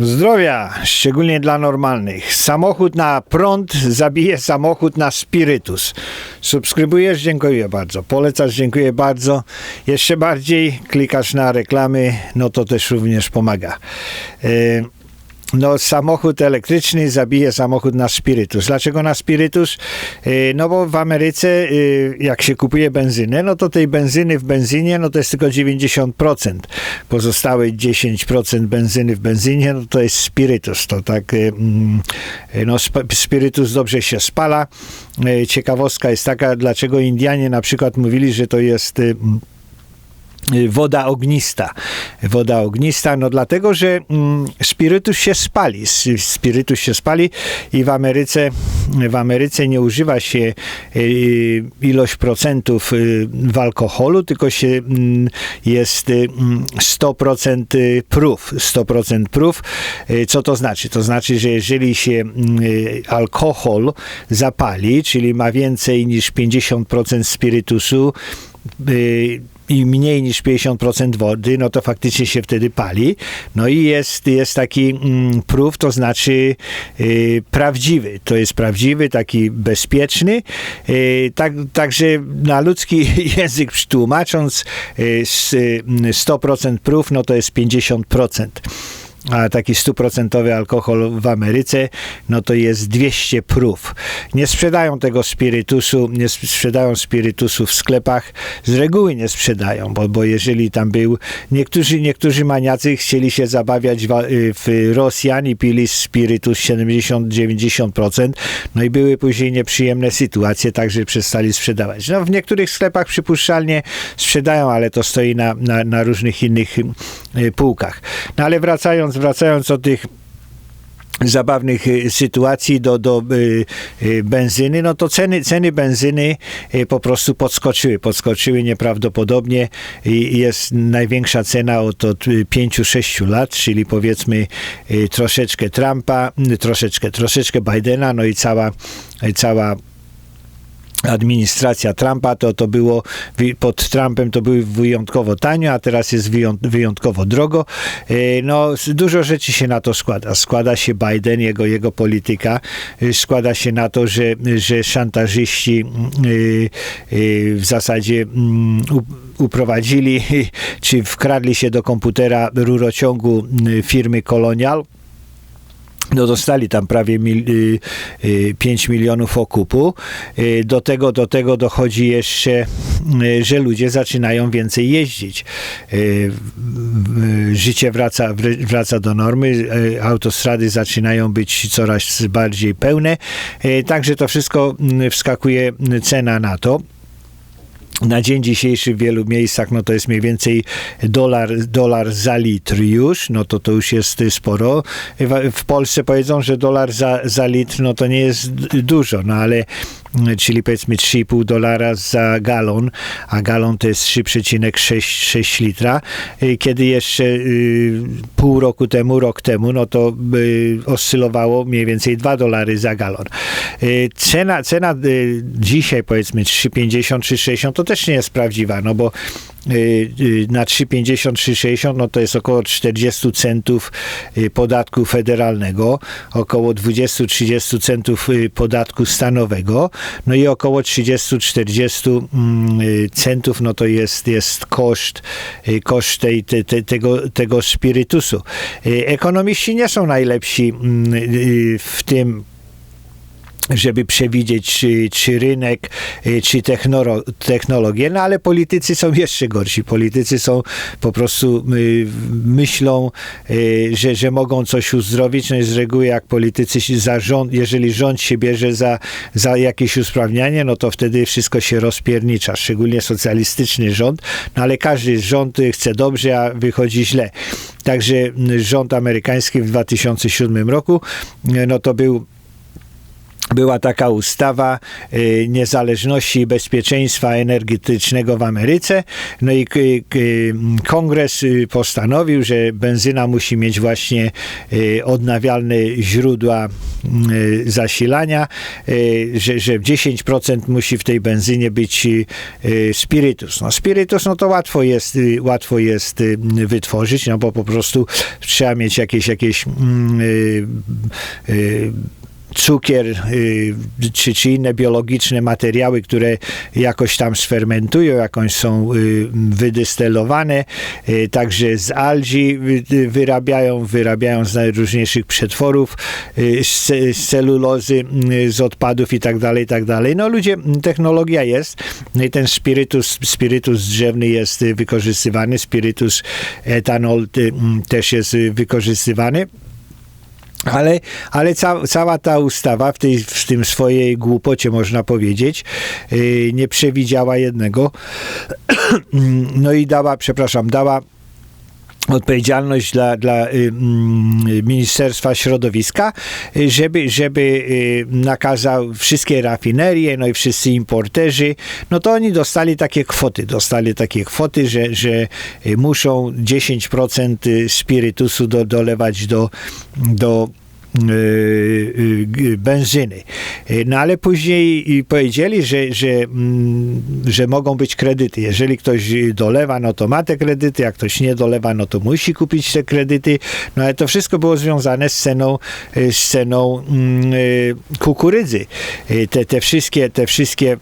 Zdrowia, szczególnie dla normalnych. Samochód na prąd zabije samochód na spirytus. Subskrybujesz? Dziękuję bardzo. Polecasz? Dziękuję bardzo. Jeszcze bardziej klikasz na reklamy, no to też również pomaga. Yy, no, samochód elektryczny zabije samochód na spirytus. Dlaczego na spirytus? Yy, No bo w Ameryce, yy, jak się kupuje benzynę, no to tej benzyny w benzynie, no to jest tylko 90%. Pozostałe 10% benzyny w benzynie, no to jest spirytus. To tak, yy, mm, no sp- spirytus dobrze się spala. Ciekawostka jest taka, dlaczego Indianie na przykład mówili, że to jest... Woda ognista. Woda ognista, no dlatego, że mm, spirytus się spali. Spirytus się spali i w Ameryce, w Ameryce nie używa się y, ilość procentów y, w alkoholu, tylko się mm, jest y, mm, 100% prób. 100% prób. Y, Co to znaczy? To znaczy, że jeżeli się y, alkohol zapali, czyli ma więcej niż 50% spirytusu, y, i mniej niż 50% wody, no to faktycznie się wtedy pali. No i jest, jest taki mm, to znaczy y, prawdziwy. To jest prawdziwy, taki bezpieczny. Y, tak, także na ludzki język tłumacząc, y, s- y, 100% prób, no to jest 50% a taki stuprocentowy alkohol w Ameryce, no to jest 200 prób. Nie sprzedają tego spirytusu, nie sprzedają spirytusu w sklepach, z reguły nie sprzedają, bo, bo jeżeli tam był, niektórzy, niektórzy maniacy chcieli się zabawiać w, w Rosjan i pili spirytus 70-90%, no i były później nieprzyjemne sytuacje, także przestali sprzedawać. No w niektórych sklepach przypuszczalnie sprzedają, ale to stoi na, na, na różnych innych y, półkach. No ale wracając, wracając o tych zabawnych y, sytuacji do, do y, y, benzyny, no to ceny, ceny benzyny po prostu podskoczyły. Podskoczyły nieprawdopodobnie i jest największa cena od, od 5-6 lat, czyli powiedzmy troszeczkę Trumpa, troszeczkę, troszeczkę Bidena, no i cała, cała administracja Trumpa, to, to było pod Trumpem to było wyjątkowo tanio, a teraz jest wyjąt, wyjątkowo drogo. E, No, dużo rzeczy się na to składa. Składa się Biden, jego, jego polityka, e, składa się na to, że, że szantażyści e, w zasadzie uprowadzili, czy wkradli się do komputera rurociągu firmy Colonial, no dostali tam prawie mil, y, y, 5 milionów okupu. Y, do, tego, do tego dochodzi jeszcze, y, że ludzie zaczynają więcej jeździć. Y, życie wraca, wr- wraca do normy, y, autostrady zaczynają być coraz bardziej pełne. Także to wszystko mm, wskakuje cena na to na dzień dzisiejszy w wielu miejscach no to jest mniej więcej dolar, dolar za litr już, no to to już jest sporo. W, Polsce powiedzą, że dolar za, za litr no to nie jest dużo, no ale czyli powiedzmy 3,5 dolara za galon, a galon to jest 3,6 litra. Y, Kiedy jeszcze y, pół roku temu, rok temu, no to y, oscylowało mniej więcej 2 dolary za galon. Cena, cena dzisiaj powiedzmy 3,50, 3,60 to też nie jest prawdziwa, no bo na 3,50, 3,60 no to jest około 40 centów y, podatku federalnego, około 20-30 centów y, podatku stanowego, no i około 30-40 mm, y, centów no to jest, jest koszt, y, koszt tej, te, te, tego, tego spirytusu. Y, Ekonomiści nie są najlepsi mm, y, w tym żeby przewidzieć, czy, czy rynek, y, czy technologię, no ale politycy są jeszcze gorsi. Politycy są po prostu y, myślą, y, że, że mogą coś uzdrowić. No i z reguły jak politycy się za rząd, jeżeli rząd się bierze za, za jakieś usprawnianie, no to wtedy wszystko się rozpiernicza, szczególnie socjalistyczny rząd, no ale każdy rząd chce dobrze, a wychodzi źle. Także rząd amerykański w 2007 roku, no to był była taka ustawa y, niezależności i bezpieczeństwa energetycznego w Ameryce. No i kongres y, postanowił, że benzyna musi mieć właśnie y, odnawialne źródła zasilania, że, że 10% musi w tej benzynie być spirytus. No spirytus, no to łatwo jest, łatwo jest wytworzyć, no bo po prostu trzeba mieć jakieś, jakieś mm, cukier y, czy, czy inne biologiczne materiały, które jakoś tam sfermentują, jakąś są y, wydystelowane, y, także z algi wy- wyrabiają, wyrabiają z najróżniejszych przetworów, z, ce- z celulozy, z odpadów i tak dalej, i tak dalej. No ludzie, technologia jest, no i ten spirytus, spirytus drzewny jest wykorzystywany, spirytus etanol też jest wykorzystywany. Ale, ale ca, cała ta ustawa w, tej, w tym swojej głupocie, można powiedzieć, yy, nie przewidziała jednego. no i dała, przepraszam, dała odpowiedzialność dla, dla y, mm, Ministerstwa Środowiska, y, żeby, żeby y, nakazał wszystkie rafinerie, no i wszyscy importerzy, no to oni dostali takie kwoty, dostali takie kwoty, że, że muszą 10% spirytusu do, dolewać do, do benzyny. Y, No ale później powiedzieli, że, że, mm, że mogą być kredyty. Jeżeli ktoś dolewa, no to ma te kredyty, jak ktoś nie dolewa, no to musi kupić te kredyty. No ale to wszystko było związane z ceną, y, z ceną mm, y, kukurydzy. Y, Te, te wszystkie, te wszystkie y,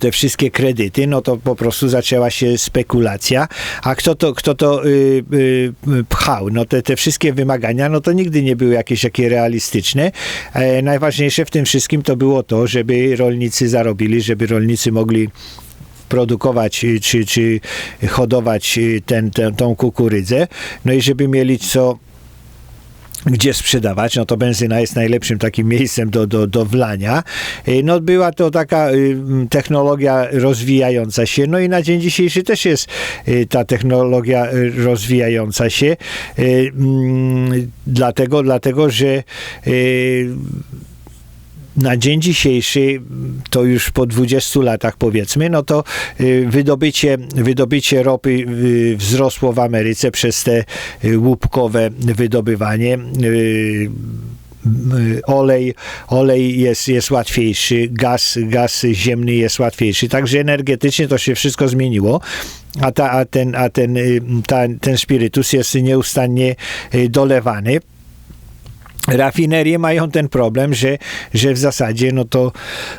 te wszystkie kredyty, no to po prostu zaczęła się spekulacja. A kto to, kto to y, y, pchał? No te, te wszystkie wymagania, no to nigdy nie były jakieś takie realistyczne. E, najważniejsze w tym wszystkim to było to, żeby rolnicy zarobili, żeby rolnicy mogli produkować y, czy, czy hodować y, ten, ten, tą kukurydzę, no i żeby mieli co gdzie sprzedawać, no to benzyna jest najlepszym takim miejscem do, do, do wlania. Y, No była to taka y, technologia rozwijająca się, no i na dzień dzisiejszy też jest y, ta technologia rozwijająca się, dlatego, dlatego że na dzień dzisiejszy, to już po 20 latach powiedzmy, no to y, wydobycie, wydobycie ropy y, wzrosło w Ameryce przez te y, łupkowe wydobywanie. Olej, olej jest, jest łatwiejszy, gaz, gaz ziemny jest łatwiejszy, także energetycznie to się wszystko zmieniło, a, ta, a, ten, a ten, ta, ten spirytus jest nieustannie dolewany rafinerie mają ten problem, że, że w zasadzie no to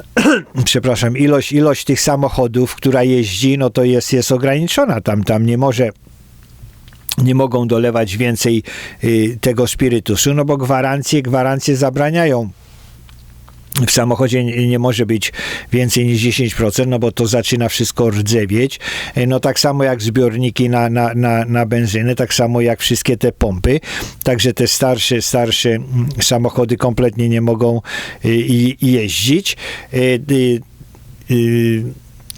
przepraszam, ilość, ilość tych samochodów, która jeździ, no to jest, jest ograniczona. Tam, tam nie może nie mogą dolewać więcej y, tego spirytusu, no bo gwarancje, gwarancje zabraniają w samochodzie nie może być więcej niż 10%, no bo to zaczyna wszystko rdzewieć. E, No tak samo jak zbiorniki na, na, na, na benzynę, tak samo jak wszystkie te pompy. Także te starsze, starsze mm, samochody kompletnie nie mogą i jeździć. E,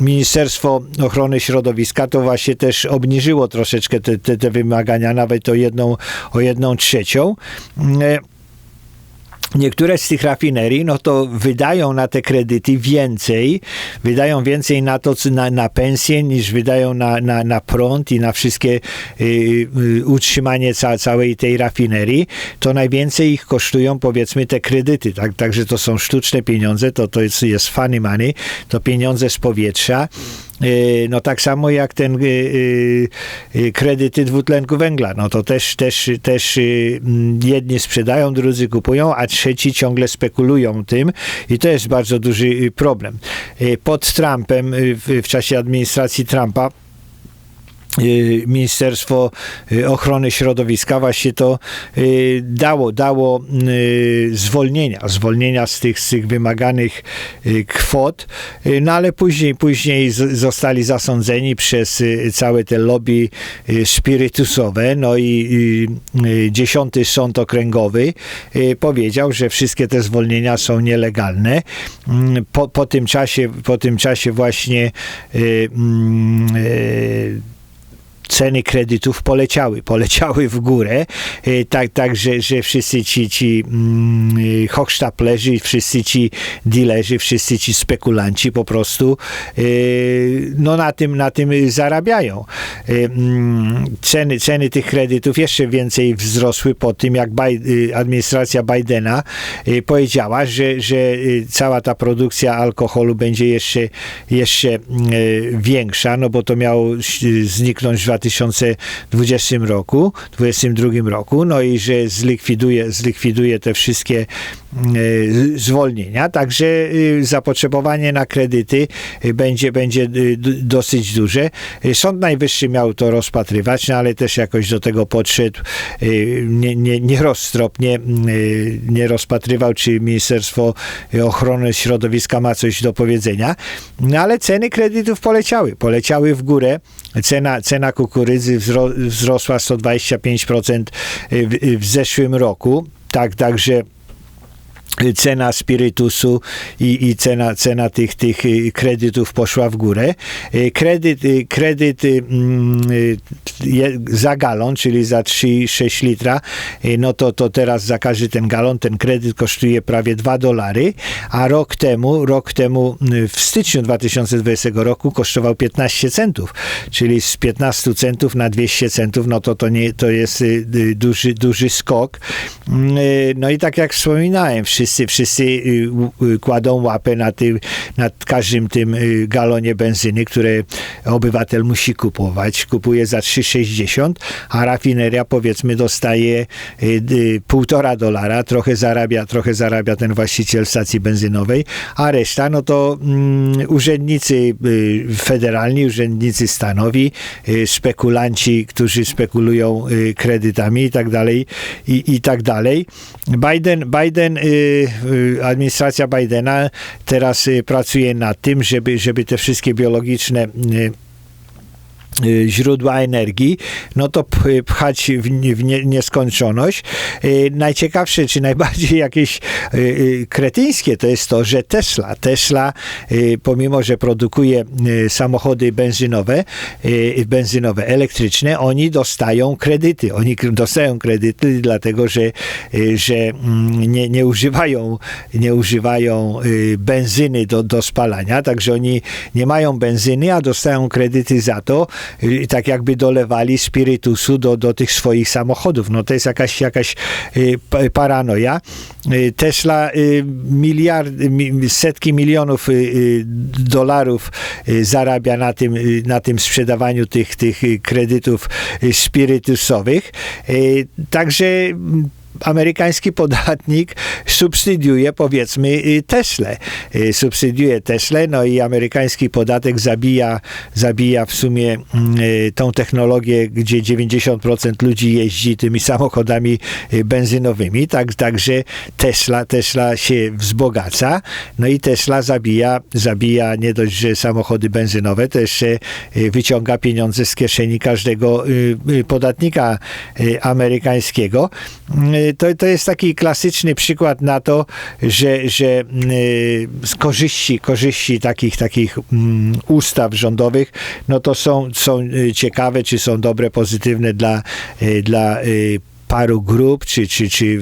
Ministerstwo Ochrony Środowiska to właśnie też obniżyło troszeczkę te, te, te wymagania, nawet o jedną, o jedną trzecią. Niektóre z tych rafinerii, no to wydają na te kredyty więcej, wydają więcej na to, na, na pensję, niż wydają na, na, na prąd i na wszystkie y, y, utrzymanie ca, całej tej rafinerii, to najwięcej ich kosztują powiedzmy te kredyty, tak, także to są sztuczne pieniądze, to, to jest, jest funny money, to pieniądze z powietrza, No tak samo jak ten y, y, kredyty dwutlenku węgla, no to też, też, też mm, jedni sprzedają, drudzy kupują, a trzeci ciągle spekulują tym i to jest bardzo duży y, problem. Pod Trumpem, y, w, czasie administracji Trumpa, Ministerstwo y, Ochrony Środowiska. Właśnie to y, dało, dało y, zwolnienia, zwolnienia z tych, z tych wymaganych y, kwot, y, no ale później, później zostali zasądzeni przez y, całe te lobby y, spirytusowe, no i y, y, dziesiąty sąd okręgowy y, powiedział, że wszystkie te zwolnienia są nielegalne. Mm, Po, po tym czasie, po tym czasie właśnie y, mm, y, ceny kredytów poleciały, poleciały w górę, tak, tak że, że wszyscy ci, ci mm, hochsztaplerzy, wszyscy ci dealerzy, wszyscy ci spekulanci po prostu no na tym, na tym zarabiają. Mm, ceny, ceny tych kredytów jeszcze więcej wzrosły po tym, jak administracja Bidena powiedziała, że, że cała ta produkcja alkoholu będzie jeszcze, jeszcze większa, no bo to miało zniknąć w 2020 roku, 2022 roku, no i że zlikwiduje, zlikwiduje te wszystkie E, zwolnienia, także e, zapotrzebowanie na kredyty e, będzie, będzie dosyć duże. Sąd Najwyższy miał to rozpatrywać, no ale też jakoś do tego podszedł nie, nie, nie rozpatrywał, czy Ministerstwo Ochrony Środowiska ma coś do powiedzenia, no ale ceny kredytów poleciały, poleciały w górę. Cena, cena kukurydzy wzrosła 125% w, w zeszłym roku. Tak, także cena spirytusu i, i cena, cena tych, tych y, kredytów poszła w górę. Y, kredyt, y, kredyt mm, za galon, czyli za 3,6 litra, no to, to teraz za każdy ten galon ten kredyt kosztuje prawie 2 dolary, a rok temu, rok temu w styczniu 2020 roku kosztował 15 centów, czyli z 15 centów na 200 centów, no to to, nie, to jest duży, duży skok. No i tak jak wspominałem, wszyscy wszyscy, wszyscy y, y, kładą łapę na, tym, na każdym tym y, galonie benzyny, które obywatel musi kupować. Kupuje za 3,60, a rafineria powiedzmy dostaje półtora dolara, trochę zarabia, trochę zarabia ten właściciel stacji benzynowej, a reszta no to um, urzędnicy federalni, urzędnicy stanowi, spekulanci, którzy spekulują kredytami i tak dalej, i, i tak dalej. Biden, Biden administracja Bidena teraz y, pracuje nad tym, żeby, żeby te wszystkie biologiczne y, Y, źródła energii, no to pchać w, nieskończoność. Y, najciekawsze, czy najbardziej jakieś y, kretyńskie to jest to, że Tesla, Tesla pomimo, że produkuje samochody benzynowe, benzynowe, elektryczne, oni dostają kredyty. Oni dostają kredyty dlatego, że, że mm, nie, nie używają, nie używają benzyny do, do spalania, także oni nie mają benzyny, a dostają kredyty za to, tak jakby dolewali spirytusu do, do tych swoich samochodów. No to jest jakaś, jakaś y, paranoja. Y, Tesla y, miliard, setki milionów dolarów zarabia na tym, na tym sprzedawaniu tych, tych kredytów spirytusowych. Także amerykański podatnik subsydiuje powiedzmy y, Tesla. Y, subsydiuje Tesla, no i amerykański podatek zabija, zabija w sumie mm, y, tą technologię, gdzie 90% ludzi jeździ tymi samochodami benzynowymi, tak, także Tesla, Tesla się wzbogaca, no i Tesla zabija, zabija nie dość, że samochody benzynowe, to jeszcze wyciąga pieniądze z kieszeni każdego podatnika amerykańskiego to, to jest taki klasyczny przykład na to, że, że z korzyści, korzyści takich, takich mm, ustaw rządowych, no to są, są y, ciekawe, czy są dobre, pozytywne dla, y, dla y, paru grup, czy, czy, czy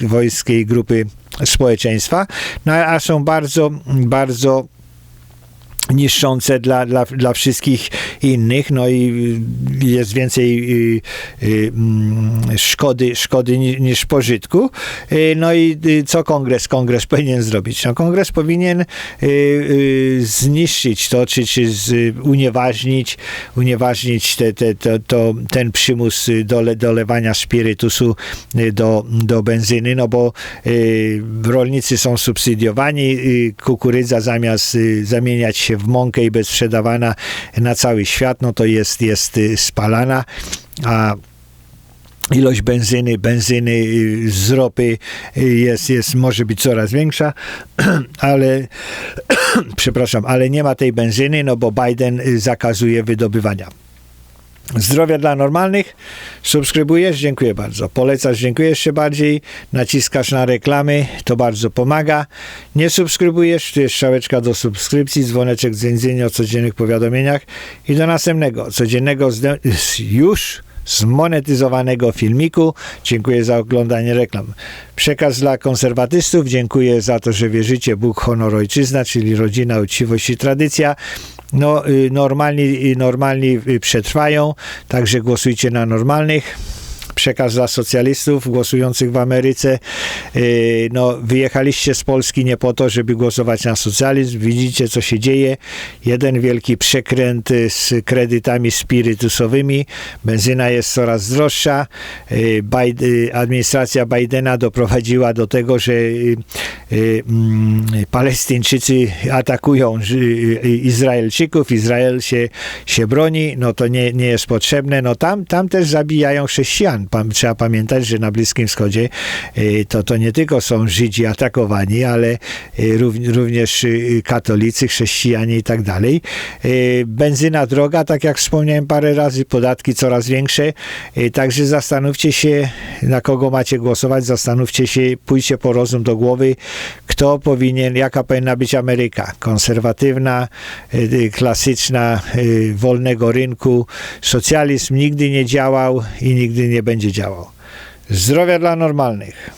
wojskiej grupy społeczeństwa, no a są bardzo, bardzo niszczące dla, dla, dla wszystkich innych, no i jest więcej y, y, mm, szkody, szkody niż pożytku. Y, no i co kongres? Kongres powinien zrobić? No kongres powinien zniszczyć to, czy, czy unieważnić, unieważnić te, te, to, to, ten przymus dole, dolewania spirytusu do, do benzyny, no bo rolnicy są subsydiowani, kukurydza zamiast zamieniać się w mąkę i być sprzedawana na cały świat, no to jest, jest y, spalana, a ilość benzyny, benzyny y, z ropy y, jest, jest, może być coraz większa, ale przepraszam, ale nie ma tej benzyny, no bo Biden zakazuje wydobywania Zdrowia dla normalnych. Subskrybujesz? Dziękuję bardzo. Polecasz? Dziękuję jeszcze bardziej. Naciskasz na reklamy? To bardzo pomaga. Nie subskrybujesz? Tu jest strzałeczka do subskrypcji, dzwoneczek dzwonienia o codziennych powiadomieniach i do następnego, codziennego już zmonetyzowanego filmiku. Dziękuję za oglądanie reklam. Przekaz dla konserwatystów. Dziękuję za to, że wierzycie Bóg, honor, ojczyzna, czyli rodzina, uczciwość i tradycja. No, y, normalni, y, normalni y, przetrwają, także głosujcie na normalnych przekaz dla socjalistów głosujących w Ameryce. Yy, No, wyjechaliście z Polski nie po to, żeby głosować na socjalizm. Widzicie, co się dzieje. Jeden wielki przekręt y, z kredytami spirytusowymi. Benzyna jest coraz droższa. Y, Administracja Bidena doprowadziła do tego, że y, y, mm, Palestyńczycy atakują y, Izraelczyków. Izrael się, się broni. No to nie, nie jest potrzebne. No tam, tam też zabijają chrześcijan. Trzeba pamiętać, że na Bliskim Wschodzie y, to, to nie tylko są Żydzi atakowani, ale y, równ- również y, katolicy, chrześcijanie i tak dalej. Benzyna droga, tak jak wspomniałem parę razy, podatki coraz większe. Także zastanówcie się, na kogo macie głosować. Zastanówcie się, pójdźcie po rozum do głowy, kto powinien, jaka powinna być Ameryka. Konserwatywna, klasyczna, wolnego rynku. Socjalizm nigdy nie działał i nigdy nie będzie działał. Zdrowia dla normalnych.